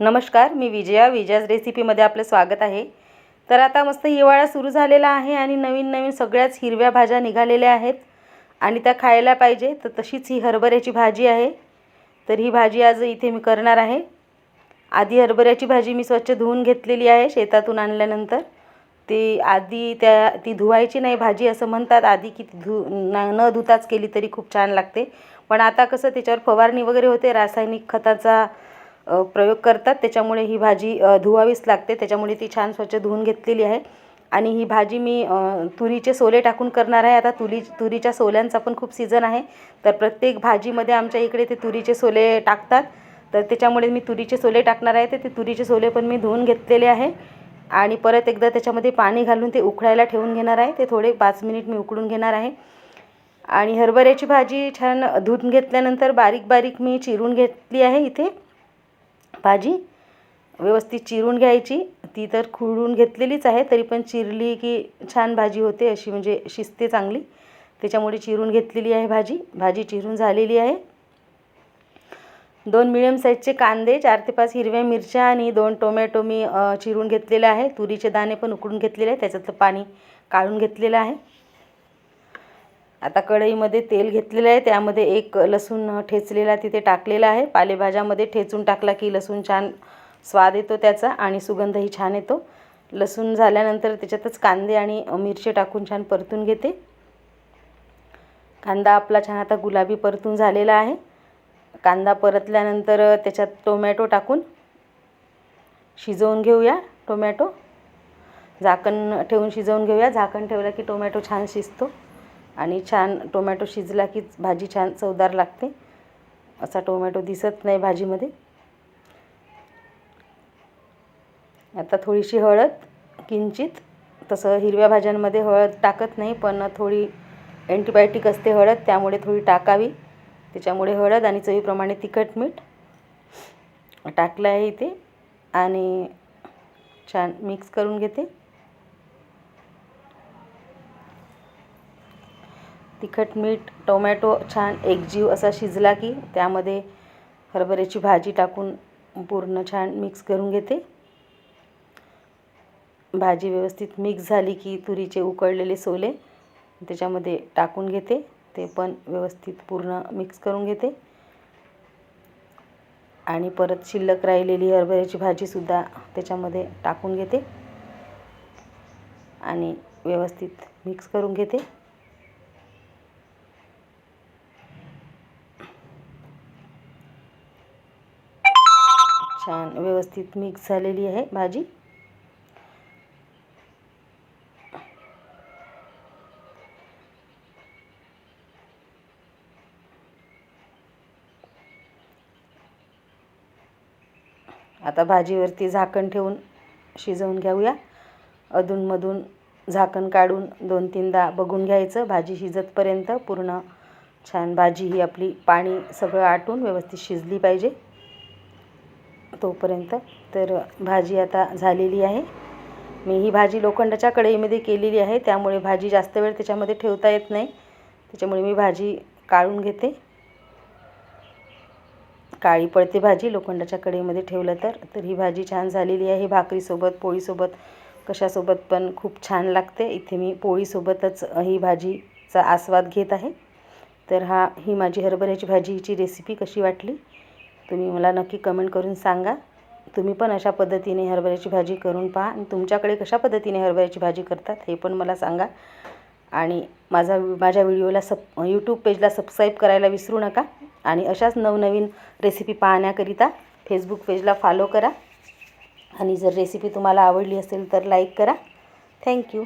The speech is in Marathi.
नमस्कार मी विजया. विजयाज रेसिपीमध्ये आपलं स्वागत आहे. तर आता मस्त हिवाळा सुरू झालेला आहे आणि नवीन नवीन सगळ्याच हिरव्या भाज्या निघालेल्या आहेत. आणि त्या खायला पाहिजे तर तशीच ही हरभऱ्याची भाजी आहे. तर ही भाजी आज इथे मी करणार आहे. आधी हरभऱ्याची भाजी मी स्वच्छ धुवून घेतलेली आहे शेतातून आणल्यानंतर. ती आधी त्या ती धुवायची नाही भाजी असं म्हणतात. आधी की ती धु न न धुताच केली तरी खूप छान लागते. पण आता कसं त्याच्यावर फवारणी वगैरे होते. रासायनिक खताचा प्रयोग करतात. त्याच्यामुळे ही भाजी धुवावीच लागते. त्याच्यामुळे ती छान स्वच्छ धुवून घेतलेली आहे. आणि ही भाजी मी तुरीचे सोले टाकून करणार आहे. आता तुरी तुरीच्या सोल्यांचा पण खूप सीझन आहे. तर प्रत्येक भाजीमध्ये आमच्या इकडे ते तुरीचे सोले टाकतात. तर त्याच्यामुळे मी तुरीचे सोले टाकणार आहे. ते तुरीचे सोले पण मी धुवून घेतलेले आहे. आणि परत एकदा त्याच्यामध्ये पाणी घालून ते उकळायला ठेवून घेणार आहे. ते थोडे पाच मिनिट मी उकळून घेणार आहे. आणि हरभऱ्याची भाजी छान धुवून घेतल्यानंतर बारीक बारीक मी चिरून घेतली आहे इथे. भाजी व्यवस्थित चिरून घ्यायची. ती तर खुडून घेतलेलीच आहे तरी पण चिरली की छान भाजी होते अशी म्हणजे शिजते चांगली. त्याच्यामुळे चिरून घेतलेली आहे भाजी. भाजी चिरून झालेली आहे. दोन मिडियम साईजचे कांदे चार ते पाच हिरव्या मिरच्या आणि दोन टोमॅटो मी चिरून घेतलेलं आहे. तुरीचे दाणे पण उकडून घेतलेले आहे. त्याच्यातलं पाणी काढून घेतलेलं आहे. आता कढईमध्ये तेल घेतलेलं आहे. त्यामध्ये एक लसूण ठेचलेला तिथे टाकलेला आहे. पालेभाज्यामध्ये ठेचून टाकला की लसूण छान स्वाद येतो त्याचा आणि सुगंधही छान येतो. लसूण झाल्यानंतर त्याच्यातच कांदे आणि मिरची टाकून छान परतून घेते. कांदा आपला छान आता गुलाबी परतून झालेला आहे. कांदा परतल्यानंतर त्याच्यात टोमॅटो टाकून शिजवून घेऊया टोमॅटो. झाकण ठेवून शिजवून घेऊया. झाकण ठेवलं की टोमॅटो छान शिजतो. आणि छान टोमॅटो शिजला की भाजी छान चवदार लागते. असा टोमॅटो दिसत नाही भाजीमध्ये. आता थोडीशी हळद किंचित तसं हिरव्या भाज्यांमध्ये हळद टाकत नाही पण थोडी अँटीबायोटिक असते हळद त्यामुळे थोडी टाकावी. त्याच्यामुळे हळद आणि चवीप्रमाणे तिखट मीठ टाकलं आहे इथे. आणि छान मिक्स करून घेते. तिखट मीठ टोमॅटो छान एकजीव असा शिजला की त्यामध्ये हरभऱ्याची भाजी टाकून पूर्ण छान मिक्स करून घेते. भाजी व्यवस्थित मिक्स झाली की तुरीचे उकळलेले सोले त्याच्यामध्ये टाकून घेते. ते पण व्यवस्थित पूर्ण मिक्स करून घेते. आणि परत शिल्लक राहिलेली हरभऱ्याची भाजीसुद्धा त्याच्यामध्ये टाकून घेते. आणि व्यवस्थित मिक्स करून घेते. छान व्यवस्थित मिक्स झालेली आहे भाजी. आता भाजीवरती झाकण ठेवून शिजवून घेऊया. अधूनमधून झाकण काढून दोन तीनदा बघून घ्यायचं. भाजी शिजतपर्यंत पूर्ण छान भाजी ही आपली पाणी सगळं आटून व्यवस्थित शिजली पाहिजे. तोपर्यंत तर भाजी आता झालेली आहे. मी ही भाजी लोखंडाच्या कढईमध्ये केलेली आहे. त्यामुळे भाजी जास्त वेळ त्याच्यामध्ये ठेवता येत नाही. त्याच्यामुळे मी भाजी काढून घेते. काळी पडते भाजी लोखंडाच्या कढईमध्ये ठेवलं तर. तर ही भाजी छान झालेली आहे. भाकरीसोबत पोळीसोबत कशासोबत पण खूप छान लागते. इथे मी पोळीसोबतच ही भाजीचा आस्वाद घेत आहे. तर हा ही माझी हरभऱ्याची भाजीची रेसिपी कशी वाटली? तुम्ही मला नक्की कमेंट करून सांगा. तुम्ही पण अशा पद्धतीने हरभऱ्याची भाजी करून पहा आणि तुमच्याकडे कशा पद्धतीने हरभऱ्याची भाजी करतात हे पण मला सांगा. आणि माझा माझ्या व्हिडिओला सब यूट्यूब पेजला सबस्क्राईब करायला विसरू नका. आणि अशाच नवनवीन रेसिपी पाहण्याकरिता फेसबुक पेजला फॉलो करा. आणि जर रेसिपी तुम्हाला आवडली असेल तर लाईक करा. थँक्यू